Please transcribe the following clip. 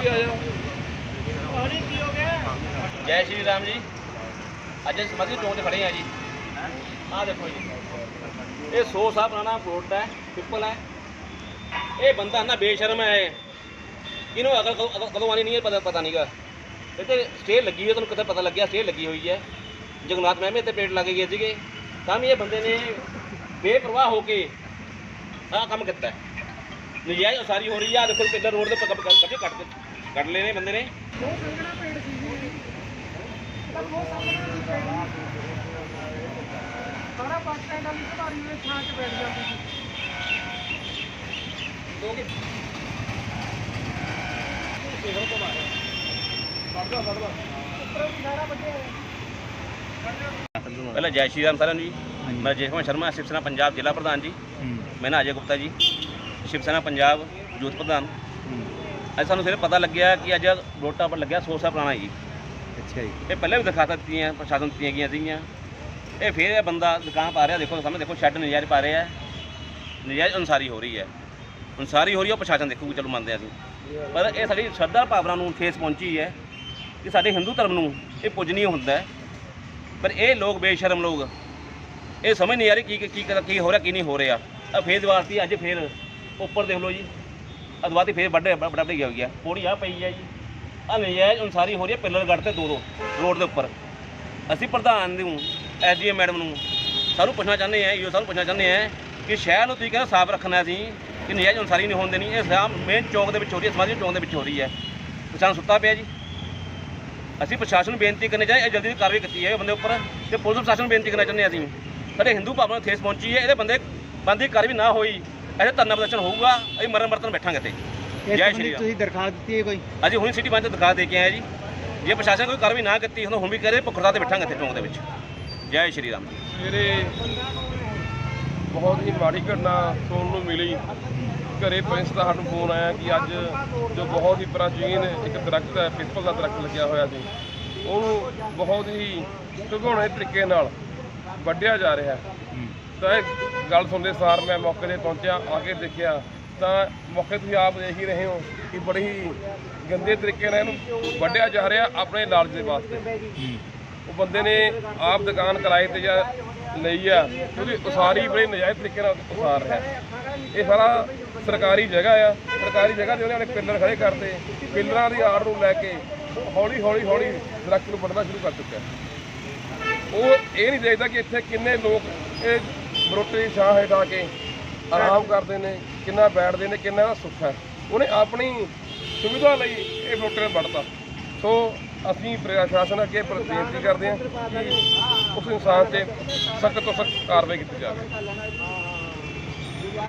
ਵੀ ਆ ਜਾ ਜੈ ਸ਼੍ਰੀ ਰਾਮ ਜੀ। ਅੱਜ ਅਸੀਂ ਸਮਾਧੀ ਚੌਂਕ ਤੇ ਖੜੇ ਆ ਜੀ। ਆਹ ਦੇਖੋ ਜੀ। ਇਹ 100 ਸਾਲ ਪੁਰਾਣਾ ਬੋਰਡ ਹੈ, ਪਿੱਪਲ ਹੈ। ਇਹ ਬੰਦਾ ਨਾ ਬੇਸ਼ਰਮ ਹੈ। ਇਹਨੂੰ ਅਗਲ ਕਦੋਂ- ਅਗਲ- ਆਣੀ ਨਹੀਂ ਹੈ, ਪਤਾ ਪਤਾ ਨਹੀਂਗਾ। ਇਹ ਤੇ ਸਟੇ ਲੱਗੀ ਹੋਈ ਹੈ, ਤੁਹਾਨੂੰ ਕਿਤੇ ਪਤਾ ਲੱਗਿਆ? ਸਟੇ ਲੱਗੀ ਹੋਈ ਹੈ। ਜਗਨਾਥ ਮਹਿਮੇ ਤੇ ਪੇੜ ਲੱਗ ਗਏ ਸੀਗੇ। ਤਾਂ ਵੀ ਇਹ ਬੰਦੇ ਨੇ ਬੇਪਰਵਾਹ ਹੋ ਕੇ ਆਹ ਕੰਮ ਕੀਤਾ ਨਜਾਇਜ਼ ਉਸਾਰੀ ਹੋ ਰਹੀ ਹੈ। ਆਹ ਦੇਖੋ ਕਿੱਦਾਂ ਰੋਡ ਦੇ ਉੱਪਰ ਕੱਟ ਕੱਟ ਕੱਟ ਕੱਟ ਲਏ ਨੇ ਬੰਦੇ ਨੇ? ਸਾਰਾ ਬੱਸ ਸਟੈਂਡ ਵਾਲੀ ਸਵਾਰੀ ਦੇ ਛਾਂ 'ਚ ਬੈਠ ਜਾਂਦੀ ਸੀ। ਉੱਪਰੋਂ ਵੀ ਸਾਰਾ ਵੱਡੇ ਪਹਿਲਾਂ ਜੈ ਸ਼੍ਰੀ ਰਾਮ ਸਾਰਿਆਂ ਨੂੰ ਜੀ। ਮੈਂ ਜੇਠਮਾ ਸ਼ਰਮਾ ਸ਼ਿਵ ਸੈਨਾ ਪੰਜਾਬ ਜ਼ਿਲ੍ਹਾ ਪ੍ਰਧਾਨ ਜੀ। ਮੈਂ ਨਾ ਅਜੇ ਗੁਪਤਾ ਜੀ। ਸ਼ਿਵ ਸੈਨਾ ਪੰਜਾਬ ਯੂਥ ਪ੍ਰਧਾਨ। ਅੱਜ ਸਾਨੂੰ ਸਿਰੇ ਪਤਾ ਲੱਗਿਆ ਕਿ ਅੱਜ ਵੋਟਾਂ ਪਰ ਲੱਗਿਆ 100 ਸਾਲ ਪੁਰਾਣਾ ਜੀ। ਅੱਛਾ ਜੀ। ਇਹ ਪਹਿਲਾਂ ਵੀ ਦਿਖਾਤਾ ਦਿੱਤੀਆਂ ਪ੍ਰਸ਼ਾਸਨ ਦਿੱਤੀਆਂ ਗਈਆਂ ਸੀਗੀਆਂ। ਇਹ ਫਿਰ ਇਹ ਬੰਦਾ ਦੁਕਾਨ ਪਾ ਰਿਹਾ ਦੇਖੋ ਸਾਹਮਣੇ ਦੇਖੋ ਸ਼ੈੱਡ ਨਜਾਇਜ਼ ਪਾ ਰਿਹਾ। ਹੈ ਨਜਾਇਜ਼ ਅਨਸਾਰੀ ਹੋ ਰਹੀ ਹੈ। ਅਨਸਾਰੀ ਹੋ ਰਹੀ ਹੈ ਪ੍ਰਸ਼ਾਸਨ ਦੇਖੂਗਾ ਚਲੋ ਮੰਨਦੇ ਹਾਂ ਅਸੀਂ। ਪਰ ਇਹ ਸਾਡੀ ਸ਼ਰਧਾ ਭਾਵਨਾ ਨੂੰ ਠੇਸ ਪਹੁੰਚੀ ਹੈ ਕਿ ਸਾਡੇ ਹਿੰਦੂ ਧਰਮ ਨੂੰ ਇਹ ਪੂਜਨੀय ਹੁੰਦਾ ਹੈ। ਪਰ ਇਹ ਲੋਕ ਬੇਸ਼ਰਮ ਲੋਕ ਇਹ ਸਮਝ ਨਹੀਂ ਆ ਰਹੀ ਕੀ ਕੀ ਕੀ ਹੋ ਰਿਹਾ ਕੀ ਨਹੀਂ ਹੋ ਰਿਹਾ। ਆ ਫੇਰ ਦੀਵਾਰਤੀ ਅੱਜ ਫੇਰ ਉੱਪਰ ਦੇਖ ਲਓ ਜੀ। ਅਦਵਾਤੀ ਫੇਰ ਵੱਡੇ ਬੜਾ ਵੱਡੀ ਹੋਈ ਹੈ ਪੌੜੀ ਆ ਪਈ ਹੈ ਜੀ। ਆ ਨਜਾਇਜ਼ ਅਨਸਾਰੀ ਹੋ ਰਹੀ ਹੈ ਪਿੱਲਰ ਗੱਡ ਤੇ ਦੋ ਦੋ ਰੋਡ ਦੇ ਉੱਪਰ। ਅਸੀਂ ਪ੍ਰਧਾਨ ਨੂੰ, ਐਸਡੀਐਮ ਮੈਡਮ ਨੂੰ ਸਾਨੂੰ ਪੁੱਛਣਾ ਚਾਹੁੰਦੇ ਆ, ਇਹੋ ਸਾਨੂੰ ਪੁੱਛਣਾ ਚਾਹੁੰਦੇ ਆ ਕਿ ਸ਼ਹਿਰ ਨੂੰ ਤੁਸੀਂ ਕਹਿੰਦੇ ਸਾਫ਼ ਰੱਖਣਾ ਸੀ, ਕਿ ਨਜਾਇਜ਼ ਅਨਸਾਰੀ ਨਹੀਂ ਹੋਣ ਦੇਣੀ। ਇਹ ਸਾਮ ਮੇਨ ਚੌਂਕ ਦੇ ਵਿੱਚ ਹੋ ਰਹੀ ਹੈ ਸਮਾਜੀ ਚੌਂਕ ਦੇ ਵਿੱਚ ਹੋ ਰਹੀ ਹੈ ਕਿਸਾਨ ਸੁੱਤਾ ਪਿਆ ਜੀ। ਅਸੀਂ ਪ੍ਰਸ਼ਾਸਨ ਨੂੰ ਬੇਨਤੀ ਕਰਨੀ ਚਾਹੀਏ ਇਹ ਜਲਦੀ ਤੋਂ ਕਾਰਵਾਈ ਕੀਤੀ ਹੈ ਇਹ ਬੰਦੇ ਉੱਪਰ ਤੇ ਪੁਲਿਸ ਪ੍ਰਸ਼ਾਸਨ ਨੂੰ ਬੇਨਤੀ ਕਰਨਾ ਚਾਹੁੰਦੇ ਹਾਂ ਅਸੀਂ। ਸਾਡੇ ਹਿੰਦੂ ਭਾਵਨਾ ਨੂੰ ਠੇਸ ਪਹੁੰਚੀ ਹੈ, ਇਹਦੇ ਬੰਦੇ ਬੰਦੀ ਕਾਰਵਾਈ ਨਾ ਹੋਈ। ਇਹਦੇ ਧਰਨਾ ਪ੍ਰਦਰਸ਼ਨ ਹੋਊਗਾ ਅਸੀਂ ਮਰਨ ਵਰਤਨ ਬੈਠਾਂਗੇ ਤੇ ਜੈ ਸ਼੍ਰੀ ਰਾਮ। ਤੁਸੀਂ ਦਰਖਾਸਤ ਦਿੱਤੀ ਹੈ ਕੋਈ? ਅਸੀਂ ਹੁਣੀ ਸਿਟੀ ਪੰਚ ਦਿਖਾ ਦੇ ਕੇ ਆਏ ਜੀ। ਜੇ ਪ੍ਰਸ਼ਾਸਨ ਕੋਈ ਕਾਰਵਾਈ ਨਾ ਕੀਤੀ ਹੁਣ ਹੁਣ ਵੀ ਕਰੇ ਭੁੱਖਰਤਾ ਤੇ ਬੈਠਾਂਗੇ ਇੱਥੇ ਚੌਂਕ ਦੇ ਵਿੱਚ। ਜੈ ਸ਼੍ਰੀ ਰਾਮ। ਜੀ ਸਵੇਰੇ ਬਹੁਤ ਹੀ ਮਾੜੀ ਘਟਨਾ ਸੁਣਨ ਨੂੰ ਮਿਲੀ। ਘਰੇ ਪੁਲਿਸ ਦਾ ਸਾਨੂੰ ਫੋਨ ਆਇਆ ਕਿ ਅੱਜ ਜੋ ਬਹੁਤ ਹੀ ਪ੍ਰਾਚੀਨ ਇੱਕ ਦਰਖਤ ਹੈ ਪਿੱਪਲ ਦਾ ਦਰਖਤ ਲੱਗਿਆ ਹੋਇਆ ਸੀ ਉਹਨੂੰ ਬਹੁਤ ਹੀ ਢੁਕਾਉਣੇ ਤਰੀਕੇ ਨਾਲ ਵੱਢਿਆ ਜਾ ਰਿਹਾ ਹੈ। ਤਾਂ ਇਹ ਗੱਲ ਸੁਣਦੇ ਸਾਰ ਮੈਂ ਮੌਕੇ ਤੇ ਪਹੁੰਚਿਆ, ਆ ਕੇ ਦੇਖਿਆ। ਤਾਂ ਮੌਕੇ ਤੁਸੀਂ ਆਪ ਦੇਖ ਹੀ ਰਹੇ ਹੋ ਕਿ ਬੜੀ ਹੀ ਗੰਦੇ ਤਰੀਕੇ ਨਾਲ ਇਹਨੂੰ ਵੱਢਿਆ ਜਾ ਰਿਹਾ ਆਪਣੇ ਲਾਲਚ ਦੇ ਵਾਸਤੇ। ਉਹ ਬੰਦੇ ਨੇ ਆਪ ਦੁਕਾਨ ਕਿਰਾਏ ਤੇ ਜਾਂ ਲਈ ਆ, ਉਹਦੀ ਉਸਾਰੀ ਬੜੇ ਨਜਾਇਜ਼ ਤਰੀਕੇ ਨਾਲ ਉਸਾਰ ਰਿਹਾ। ਇਹ ਸਾਰਾ ਸਰਕਾਰੀ ਜਗ੍ਹਾ ਆ, ਸਰਕਾਰੀ ਜਗ੍ਹਾ ਤੇ ਉਹਨਾਂ ਨੇ ਪਿੱਲਰ ਖੜੇ ਕਰਤੇ, ਪਿੱਲਰਾਂ ਦੀ ਆੜ ਨੂੰ ਲੈ ਕੇ ਹੌਲੀ ਹੌਲੀ ਹੌਲੀ ਦਰਖਤ ਨੂੰ ਵੱਢਣਾ ਸ਼ੁਰੂ ਕਰ ਚੁੱਕਿਆ। ਉਹ ਇਹ ਨਹੀਂ ਦੇਖਦਾ ਕਿ ਇੱਥੇ ਕਿੰਨੇ ਲੋਕ ਇਹ ਬਰੋਟੇ ਦੀ ਛਾਂ ਹੇਠ ਆ ਕੇ ਆਰਾਮ ਕਰਦੇ ਨੇ, ਕਿੰਨਾ ਬੈਠਦੇ ਨੇ, ਕਿੰਨਾ ਦਾ ਸੁੱਖ ਹੈ। ਉਹਨੇ ਆਪਣੀ ਸੁਵਿਧਾ ਲਈ ਇਹ ਬਰੋਟੇ ਨੂੰ ਵੱਢਤਾ ਸੋ ਅਸੀਂ ਪ੍ਰਸ਼ਾਸਨ ਅੱਗੇ ਬੇਨਤੀ ਕਰਦੇ ਹਾਂ ਕਿ ਉਸ ਇਨਸਾਨ ਤੇ ਸਖਤ ਤੋਂ ਸਖਤ ਕਾਰਵਾਈ ਕੀਤੀ ਜਾਵੇ।